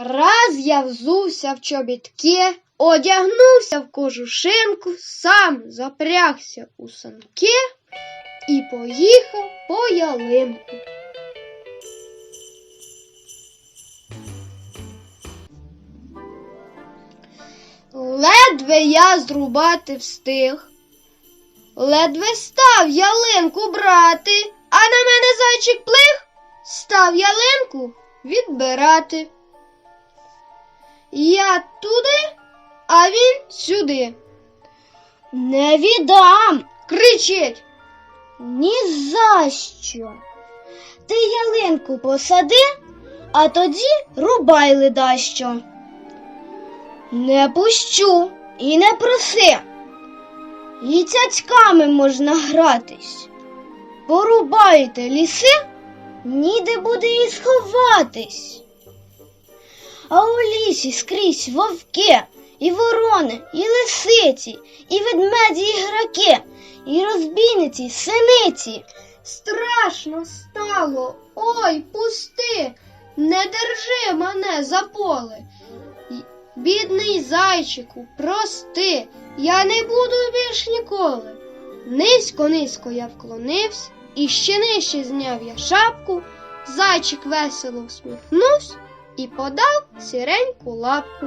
Раз я взувся в чобітки, одягнувся в кожушинку, сам запрягся у санки і поїхав по ялинку. Ледве я зрубати встиг, ледве став ялинку брати, а на мене зайчик плих, став ялинку відбирати. Я туди, а він сюди. Не віддам. Кричить. Ні за що. Ти ялинку посади, а тоді рубай ледащо. Не пущу і не проси. І цяцьками можна гратись. Порубаєте ліси, ніде буде і сховатись. А у лісі скрізь вовки, і ворони, і лисиці, і ведмеді, і і розбійниці, синиці. Страшно стало. Ой, пусти, не держи мене за поле. Бідний зайчику, прости, я не буду більш ніколи. Низько, низько я вклонився, і ще нижче зняв я шапку, зайчик весело всміхнувся і подав сіреньку лапку.